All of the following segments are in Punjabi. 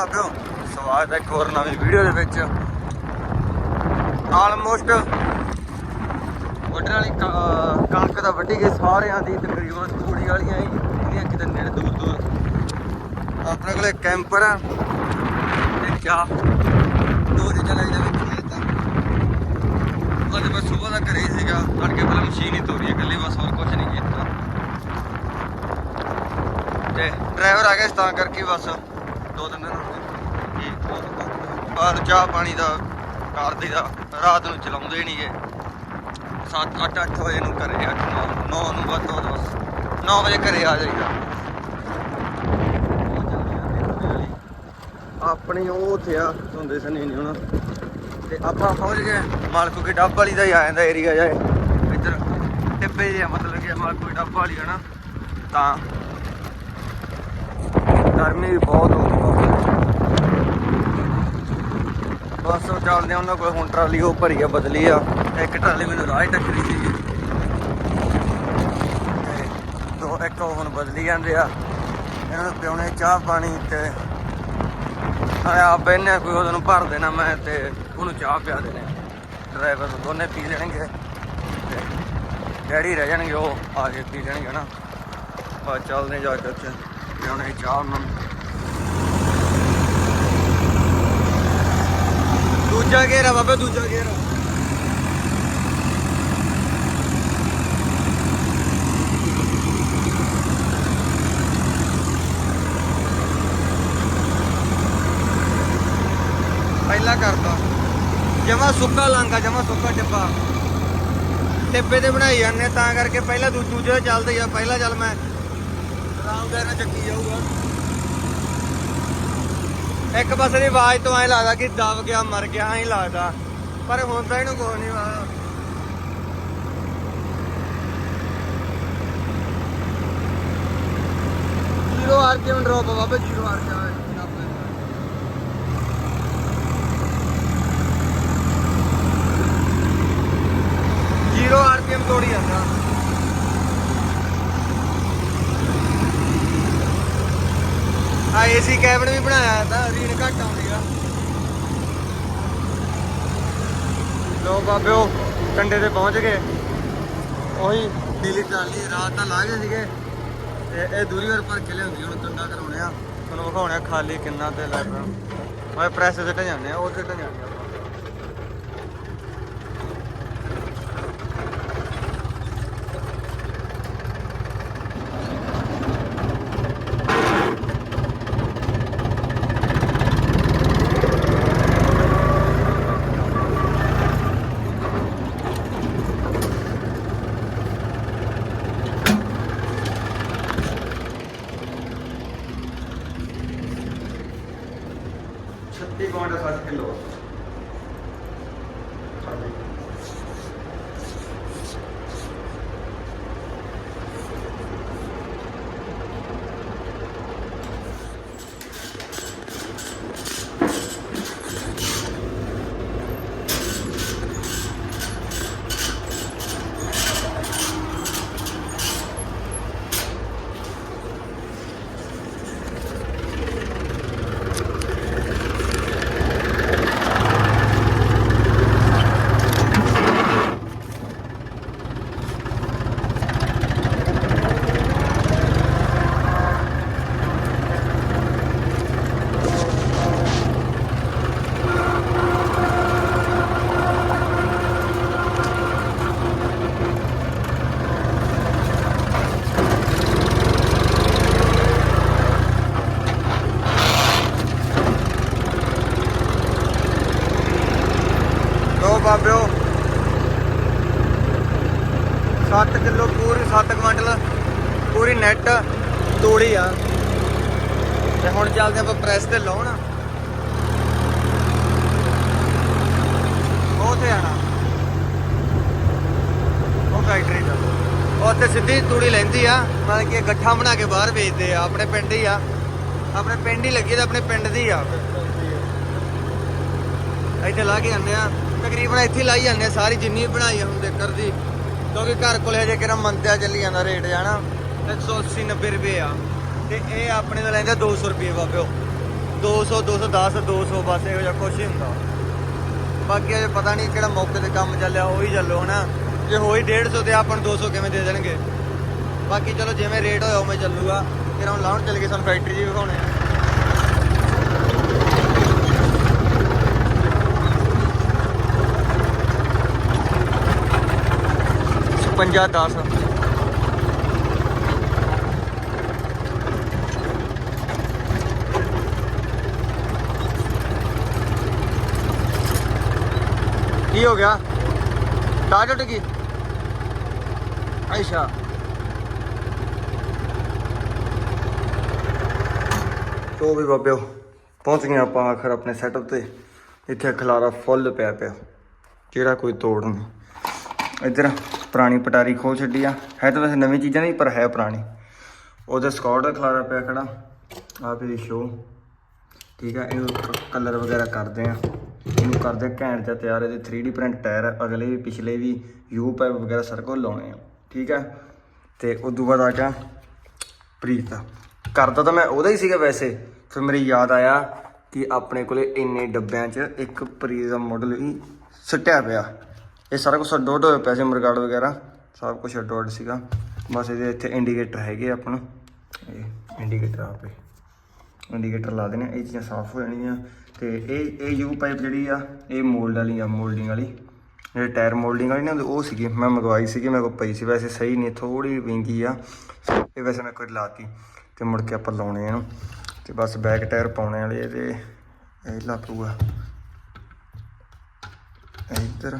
ਬਾਬਿਓ ਸਵਾਗਤ ਹੈ ਇੱਕ ਹੋਰ ਨਵੀਂ ਵੀਡੀਓ ਦੇ ਵਿੱਚ। ਆਲਮੋਸਟ ਵੱਢਣ ਵਾਲੀ ਕਣਕ ਤਾਂ ਵੱਢੀ ਗਈ ਸਾਰਿਆਂ ਦੀ, ਤਕਰੀਬਨ ਤੂੜੀ ਵਾਲੀਆਂ ਹੀ ਇਹਦੀਆਂ ਕਿਤੇ ਨੇੜੇ ਦੂਰ ਦੂਰ। ਆਪਣੇ ਕੋਲੇ ਕੈਂਪਰ ਆ। ਤੇ ਚਾਹ ਦੋ ਚੀਜ਼ਾਂ ਲੈ ਜਾਂਦੇ ਅੱਜ ਬਸ ਸਵੇਰ ਦਾ ਘਰੇ ਸੀਗਾ ਅੜਕੇ ਪਹਿਲਾਂ ਮਸ਼ੀਨ ਹੀ ਤੋਰੀ ਇਕੱਲੀ, ਬਸ ਹੋਰ ਕੁਝ ਨਹੀਂ ਕੀਤਾ। ਤੇ ਡਰਾਈਵਰ ਆ ਗਿਆ ਤਾਂ ਕਰਕੇ ਬਸ। ਦੋ ਤਿੰਨ ਦਿਨ ਹੋ ਗਏ। ਜੀ ਬਾਹਰ ਚਾਹ ਪਾਣੀ ਦਾ ਕਰਦੇ ਦਾ ਰਾਤ ਨੂੰ ਚਲਾਉਂਦੇ ਨਹੀਂਗੇ 7 8 8 ਵਜੇ ਨੂੰ ਘਰੇ 8 9 9 ਨੂੰ ਵੱਧ ਤੋਂ ਵੱਧ ਬਸ। 9 ਵਜੇ ਘਰੇ ਆ ਜਾਈਦਾ। ਆਪਣੀ ਉਹ ਉੱਥੇ ਆ ਹੁੰਦੇ ਸਨੀ ਨਹੀਂ ਹੁਣ। ਤੇ ਆਪਾਂ ਪਹੁੰਚ ਗਏ ਮਾਲਕੋ ਕੀ ਡੱਬ ਵਾਲੀ ਦਾ ਹੀ ਆ ਜਾਂਦਾ ਏਰੀਆ ਜਾਏ ਇੱਧਰ ਟਿੱਬੇ ਜਿਹਾ ਮਤਲਬ ਕਿ ਮਾਲਕੋ ਕੀ ਡੱਬ ਵਾਲੀ ਹੈ ਨਾ। ਤਾਂ। ਗਰਮੀ ਵੀ ਬਹੁਤ ਹੋ ਗਈ। ਬਸ ਉਹ ਚੱਲਦੇ ਉਹਨਾਂ ਕੋਲ ਹੁਣ ਟਰਾਲੀ, ਉਹ ਭਰੀ ਆ, ਬਦਲੀ ਆ। ਇੱਕ ਟਰਾਲੀ ਮੈਨੂੰ ਰਾਹ ਹੀ ਟੱਕਰੀ ਸੀ। ਤੇ ਦੋ, ਇੱਕ ਉਹ ਹੁਣ ਬਦਲੀ ਜਾਂਦੇ ਆ। ਇਹਨਾਂ ਨੂੰ ਪਿਉਣੇ ਚਾਹ ਪਾਣੀ ਤੇ ਨਾਲੇ ਆਪ ਇਹਨੇ ਕੋਈ ਉਹਨੂੰ ਨੂੰ ਭਰ ਦੇਣਾ ਮੈਂ ਤੇ ਉਹਨੂੰ ਚਾਹ ਪਿਆ ਦੇਣੇ। ਡਰਾਈਵਰ ਦੋਨੇ ਪੀ ਲੈਣਗੇ ਤੇ ਡੈਡੀ ਰਹਿ ਜਾਣਗੇ, ਉਹ ਆ ਕੇ ਪੀ ਲੈਣਗੇ ਨਾ। ਬਸ ਚੱਲਦੇ ਜਾ ਕੇ ਉੱਥੇ, ਪਿਉਣੇ ਚਾਹ ਉਹਨਾਂ ਨੂੰ। ਦੂਜਾ ਘੇਰਾ ਬਾਬਾ, ਦੂਜਾ ਘੇਰਾ। ਪਹਿਲਾਂ ਕਰਦਾ ਜਮਾ ਸੁੱਕਾ ਲਾਂਗਾ ਜਮਾ ਸੁੱਕਾ ਟਿੱਬਾ ਟਿੱਬੇ ਤੇ ਬਣਾਈ ਜਾਂਦੇ ਤਾਂ ਕਰਕੇ ਪਹਿਲਾਂ ਦੂਜੇ ਤੇ ਚੱਲਦੇ ਆ, ਪਹਿਲਾਂ ਚੱਲ ਮੈਂ। ਆਰਾਮ ਨਾਲ ਚੱਕੀ ਜਾਊਗਾ। ਇੱਕ ਪਾਸੇ ਦੀ ਆਵਾਜ਼ ਤੋਂ ਐ ਲੱਗਦਾ ਕਿ ਦਬ ਗਿਆ, ਮਰ ਗਿਆ, ਐਂ ਲੱਗਦਾ। ਪਰ ਹੁਣ ਤਾਂ ਇਹਨੂੰ ਕੋਈ ਨਹੀਂ ਵਾ ਜ਼ੀਰੋ ਆਰਪੀਐਮ ਡ੍ਰੌਪ ਆ ਬਾਬੇ ਜ਼ੀਰੋ ਆਰਪੀਐਮ ਜ਼ੀਰੋ ਆਰਪੀਐਮ ਤੋੜੀ ਜਾਂਦਾ। ਆ ਏਸੀ ਕੈਬਨ ਵੀ ਬਣਾਇਆ ਤਾਂ ਰੀਨ ਘੱਟ ਆਉਂਦੀ ਆ ਲੋ ਬਾਬਿਓ ਕੰਡੇ ਤੇ ਪਹੁੰਚ ਗਏ। ਉਹੀ ਨੀਲੀ ਟਰਾਲੀ ਰਾਤ ਤਾਂ ਲਾ ਗਏ ਸੀਗੇ। ਤੇ ਇਹ ਦੂਰੀ ਵਾਰ ਭਰ ਕੇ ਲਿਆਉਂਦੀ ਹੁਣ ਕੰਡਾ ਕਰਾਉਣੇ ਆ। ਤੁਹਾਨੂੰ ਵਿਖਾਉਣੇ ਆ ਖਾਲੀ ਕਿੰਨਾ ਤੇ ਲੱਗਣਾ ਮੈਂ ਪ੍ਰੈਸ ਤੇ ਜਾਂਦੇ ਆ, ਉਹ ਤੇ ਜਾਂਦੇ ਆ। ਛੱਤੀ ਗੁਆਂਢ 60 ਕਿਲੋ ਲੋ ਬਾਬਿਓ 7 ਕਿਲੋ ਪੂਰੀ 7 ਕੁਇੰਟਲ ਪੂਰੀ ਨੈਟ ਤੋੜੀ ਆ। ਤੇ ਹੁਣ ਚੱਲਦੇ ਆਪਾਂ ਪ੍ਰੈਸ ਤੇ ਲਾਉਣ। ਉਹ ਆਣਾ ਉਹ ਫੈਕਟਰੀ ਦਾ। ਉੱਥੇ ਸਿੱਧੀ ਤੂੜੀ ਲੈਂਦੀ ਆ। ਮਤਲਬ ਕਿ ਗੱਠਾ ਬਣਾ ਕੇ ਬਾਹਰ ਵੇਚਦੇ ਆ। ਆਪਣੇ ਪਿੰਡ ਹੀ ਆ। ਆਪਣੇ ਪਿੰਡ ਹੀ ਲੱਗੀ ਤਾਂ ਆਪਣੇ ਪਿੰਡ ਦੀ ਆ। ਇੱਥੇ ਲਾ ਕੇ ਆਉਂਦੇ ਆ। ਤਕਰੀਬਨ ਇੱਥੇ ਹੀ ਲਾਈ ਜਾਂਦੇ ਆ। ਸਾਰੀ ਜਿੰਨੀ ਬਣਾਈ ਆ ਹੁਣ ਦੇਖਰ ਦੀ। ਕਿਉਂਕਿ ਘਰ ਕੋਲੇ ਹਜੇ ਕਿਹੜਾ ਮੰਤਿਆ ਚੱਲੀ ਜਾਂਦਾ ਰੇਟ ਜਾਣਾ। 180 90 ਰੁਪਏ ਆ। ਤੇ ਇਹ ਆਪਣੇ ਤੋਂ ਲੈਂਦੇ 200 ਰੁਪਏ ਬਾਬਿਓ। 200 210 200 ਬਸ ਇਹੋ ਜਿਹਾ ਕੁਛ ਹੀ ਹੁੰਦਾ। ਬਾਕੀ ਅਜੇ ਪਤਾ ਨਹੀਂ ਕਿਹੜਾ ਮੌਕੇ ਤੇ ਕੰਮ ਚੱਲਿਆ, ਉਹੀ ਚੱਲੋ, ਹਨਾ? ਜੇ ਹੋਈ 150 ਤੇ ਆਪਾਂ ਨੂੰ 200 ਕਿਵੇਂ ਦੇ ਦੇਣਗੇ? ਬਾਕੀ ਚਲੋ ਜਿਵੇਂ ਰੇਟ ਹੋਇਆ ਉਵੇਂ ਚੱਲੂਗਾ। ਫਿਰ ਹੁਣ ਲਾਉਣ ਚੱਲ ਗਏ ਸਾਨੂੰ ਫੈਕਟਰੀ ਜੀ ਵਿਖਾਉਣੇ ਆ। ਪੰਜਾਹ 10 ਕੀ ਹੋ ਗਿਆ? ਤਾਰ ਟੁੱਟ ਗਈ ਅੱਛਾ। ਤੋ ਵੀ ਬਾਬਿਓ, ਪਹੁੰਚ ਗਏ ਆਪਾਂ ਆਖਰ ਆਪਣੇ ਸੈਟਅਪ ਤੇ। ਇੱਥੇ ਖਲਾਰਾ ਫੁੱਲ ਪਿਆ ਪਿਆ। ਜਿਹੜਾ ਕੋਈ ਤੋੜ ਨਹੀਂ। ਇੱਧਰ ਪੁਰਾਣੀ ਪਟਾਰੀ ਖੋਲ ਛੱਡੀ ਆ। ਹੈ ਤਾਂ ਵੈਸੇ ਨਵੀਂ ਚੀਜ਼ਾਂ ਨਹੀਂ ਪਰ ਹੈ ਪੁਰਾਣੀ। ਉਹਦਾ ਸਕਾਟ ਦਾ ਖਲਾਰਾ ਪਿਆ ਖੜਾ। ਆ ਵੀ ਸ਼ੋ ਠੀਕ ਆ, ਇਹਨੂੰ ਕਲਰ ਵਗੈਰਾ ਕਰਦੇ ਆ। ਇਹਨੂੰ ਕਰਦੇ ਘੈਂਟ ਜਿਹਾ ਤਿਆਰ ਇਹਦੇ 3D ਪ੍ਰਿੰਟ ਟਾਇਰ ਅਗਲੇ ਵੀ ਪਿਛਲੇ ਵੀ ਯੂ ਪਾਈਪ ਵਗੈਰਾ ਸਰਕਲ ਲਾਉਣੇ ਆ, ਠੀਕ ਆ? ਤੇ ਤੋਂ ਬਾਅਦ ਆ ਗਿਆ ਪ੍ਰੀਤ। ਦਾ ਕਰਦਾ ਤਾਂ ਮੈਂ ਉਹਦਾ ਹੀ ਸੀਗਾ ਵੈਸੇ, ਫਿਰ ਮੇਰੀ ਯਾਦ ਆਇਆ ਕਿ ਆਪਣੇ ਕੋਲੇ ਇੰਨੇ ਡੱਬਿਆਂ 'ਚ ਇੱਕ ਪ੍ਰੀਤ ਦਾ ਮਾਡਲ ਵੀ ਸੱਟਿਆ ਪਿਆ। ਇਹ ਸਾਰਾ ਕੁਝ ਅੱਡੋ-ਅੱਡ ਹੋਇਆ ਪਿਆ ਸੀ, ਮਰਗਾੜ ਵਗੈਰਾ, ਸਭ ਕੁਝ ਅੱਡੋ-ਅੱਡ ਸੀਗਾ। ਬਸ ਇਹਦੇ ਇੱਥੇ ਇੰਡੀਕੇਟਰ ਹੈਗੇ ਆਪਾਂ ਨੂੰ। ਇਹ ਇੰਡੀਕੇਟਰ ਆਪੇ। ਇੰਡੀਕੇਟਰ ਲਾ ਦੇਣੇ ਇਹ ਚੀਜ਼ਾਂ ਸਾਫ਼ ਹੋ ਜਾਣੀਆਂ। ਤੇ ਇਹ ਇਹ ਯੂ ਪਾਈਪ ਜਿਹੜੀ ਆ, ਇਹ ਮੋਲਡ ਵਾਲੀ ਆ ਮੋਲਡਿੰਗ ਵਾਲੀ। ਜਿਹੜੇ ਟਾਇਰ ਮੋਲਡਿੰਗ ਵਾਲੀ ਨਾ ਉਹ ਸੀਗੀ, ਮੈਂ ਮੰਗਵਾਈ ਸੀਗੀ, ਮੇਰੇ ਕੋਲ ਪਈ ਸੀ। ਵੈਸੇ ਸਹੀ ਨਹੀਂ ਥੋੜੀ ਵਿੰਗੀ ਆ। ਇਹ ਵੈਸੇ ਮੈਂ ਕੋਈ ਲਾਤੀ, ਤੇ ਮੁੜ ਕੇ ਆਪਾਂ ਲਾਉਣੇ ਆ ਇਹਨੂੰ। ਤੇ ਬਸ ਬੈਕ ਟਾਇਰ ਪਾਉਣੇ ਵਾਲੇ ਇਹਦੇ। ਇਹ ਲਾ ਪਊਗਾ। ਇੱਧਰ।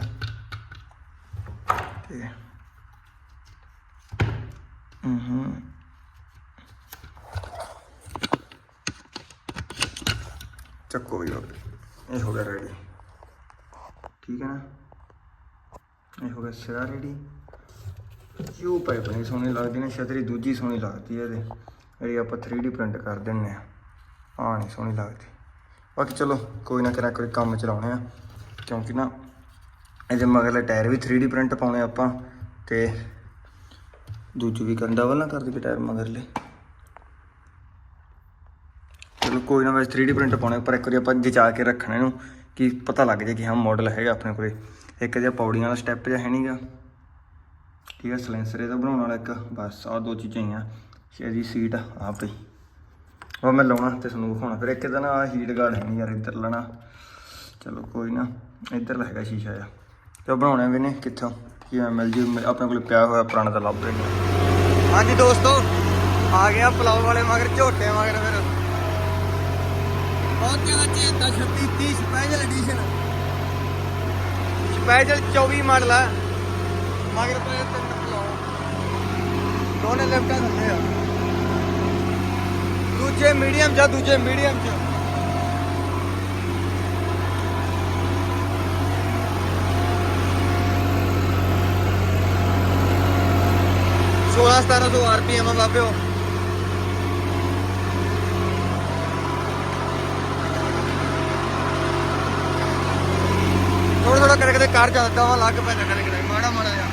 ਤੇ ਹੂੰ। ਚੱਕੋ ਵੀ ਬਾਬੇ। ਇਹ ਹੋ ਗਿਆ ਰੈਡੀ ਠੀਕ ਹੈ ਨਾ? ਇਹ ਹੋ ਗਿਆ ਸਿਰਾ ਰੈਡੀ ਯੂ ਪਾਈਪ ਨਹੀਂ ਸੋਹਣੀ ਲੱਗਦੀ ਨੇ? ਛਤਰੀ ਦੂਜੀ ਸੋਹਣੀ ਲੱਗਦੀ ਹੈ ਇਹਦੇ। ਜਿਹੜੀ ਆਪਾਂ 3D ਪ੍ਰਿੰਟ ਕਰ ਦਿੰਨੇ ਆ। ਆ ਨਹੀਂ ਸੋਹਣੀ ਲੱਗਦੀ। ਬਾਕੀ ਚਲੋ, ਕੋਈ ਨਾ ਕਰਾ ਕੋਈ ਕੰਮ ਚਲਾਉਣੇ ਆ। ਕਿਉਂਕਿ ਨਾ, ਇਹਦੇ ਮਗਰਲੇ ਟਾਇਰ ਵੀ 3D ਪ੍ਰਿੰਟ ਪਾਉਣੇ ਆਪਾਂ। ਤੇ ਦੂਜੀ ਵੀ ਕਰਨ ਡਬਲ ਨਾ ਕਰ ਦੇ ਟਾਇਰ ਮਗਰਲੇ। ਚਲੋ ਕੋਈ ਨਾ ਵੈਸੇ 3D ਪ੍ਰਿੰਟ ਪਾਉਣੇ, ਪਰ ਇੱਕ ਵਾਰੀ ਆਪਾਂ ਜਚਾ ਕੇ ਰੱਖਣਾ ਇਹਨੂੰ, ਕਿ ਪਤਾ ਲੱਗ ਜਾਏ ਕਿ ਹਾਂ ਮਾਡਲ ਹੈਗਾ ਆਪਣੇ ਕੋਲੇ। ਇੱਕ ਜਿਹਾ ਪੌੜੀਆਂ ਵਾਲਾ ਸਟੈਪ ਜਿਹਾ ਹੈ ਨਹੀਂਗਾ ਠੀਕ ਹੈ ਸਲੈਂਸਰ ਇਹਦਾ ਬਣਾਉਣ ਵਾਲਾ ਇੱਕ, ਬਸ ਆਹ ਦੋ ਚੀਜ਼ਾਂ ਹੀ ਆ। ਇਹਦੀ ਸੀਟ ਆ ਪਈ ਉਹ ਮੈਂ ਲਾਉਣਾ ਤੇ ਤੁਹਾਨੂੰ ਵਿਖਾਉਣਾ। ਫਿਰ ਇੱਕ ਦਿਨ ਆ ਹੀਟ ਗਾਰਡ ਹੈ ਨਹੀਂ ਯਾਰ, ਇੱਧਰ ਲੈਣਾ। ਚਲੋ ਕੋਈ ਨਾ, ਇੱਧਰ ਲੱਗਾ ਸ਼ੀਸ਼ਾ ਆ ਤੇ ਉਹ ਬਣਾਉਣਾ ਵੀ ਨੇ ਕਿੱਥੋਂ? ਕਿਵੇਂ ਮਿਲ ਜੂ ਆਪਣੇ ਕੋਲ ਪਿਆ ਹੋਇਆ ਪੁਰਾਣਾ ਤਾਂ ਲੱਭ ਰਹੇ। ਹਾਂਜੀ ਦੋਸਤੋ, ਆ ਗਿਆ ਪਲਾਉ ਵਾਲੇ ਮਗਰ, ਝੋਟੇ ਮਗਰ ਫਿਰ। ਬਹੁਤ ਜ਼ਿਆਦਾ ਚੇਤਾ 36 30 ਸਪੈਸ਼ਲ ਐਡੀਸ਼ਨ ਸਪੈਸ਼ਲ 24 ਮਾਡਲ ਆ। ਮਗਰ ਪਏ ਤਿੰਨ ਪਲਾਉ ਦੋਨੇ ਲੈਫਟਾਂ ਥੱਲੇ ਆ। ਦੂਜੇ ਮੀਡੀਅਮ ਜਾਂ ਦੂਜੇ ਮੀਡੀਅਮ ਚ। ਸੋਲਾਂ ਸਤਾਰਾਂ ਸੌ ਆਰਪੀਐਮ ਆ ਬਾਬਿਓ ਥੋੜਾ ਥੋੜਾ ਜਾਂਦਾ ਵਾ ਲੱਗ ਪੈਂਦਾ ਕਰੇ ਕਰੇ ਮਾੜਾ ਮਾੜਾ ਜਿਹਾ।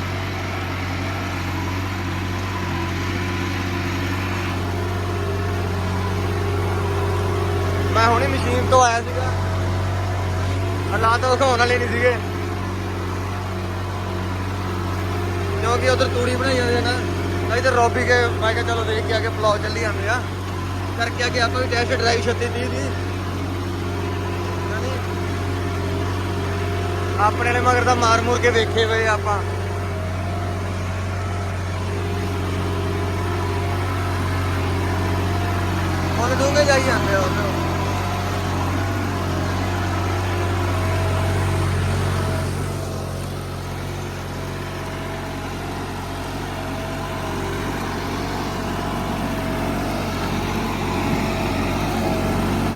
ਮੈਂ ਹੁਣੇ ਮਸ਼ੀਨ ਤੋਂ ਆਇਆ ਸੀਗਾ। ਹਾਲਾਤ ਦਿਖਾਉਣ ਵਾਲੇ ਨਹੀਂ ਸੀਗੇ। ਕਿਉਂਕਿ ਉਧਰ ਤੂੜੀ ਬਣਾਈ ਜਾਂਦੇ ਨਾ ਇਧਰ ਰੋਬੀ ਕੇ ਮੈਂ ਕਿਹਾ ਚਲੋ ਦੇਖ ਕੇ ਆ ਕੇ ਬਲੌਗ ਚੱਲੀ ਜਾਂਦੇ ਆ। ਕਰਕੇ ਆ ਕੇ ਆਪਾਂ ਵੀ ਟੈਸਟ ਡਰਾਈਵ 36 30 ਦੀ। ਆਪਣੇ ਵਾਲੇ ਮਗਰ ਤਾਂ ਮਾਰ ਮੂਰ ਕੇ ਵੇਖੇ ਹੋਏ ਆਪਾਂ। ਹੁਣ ਡੂੰਘੇ ਜਾਈ ਜਾਂਦੇ ਆ ਉਧਰ।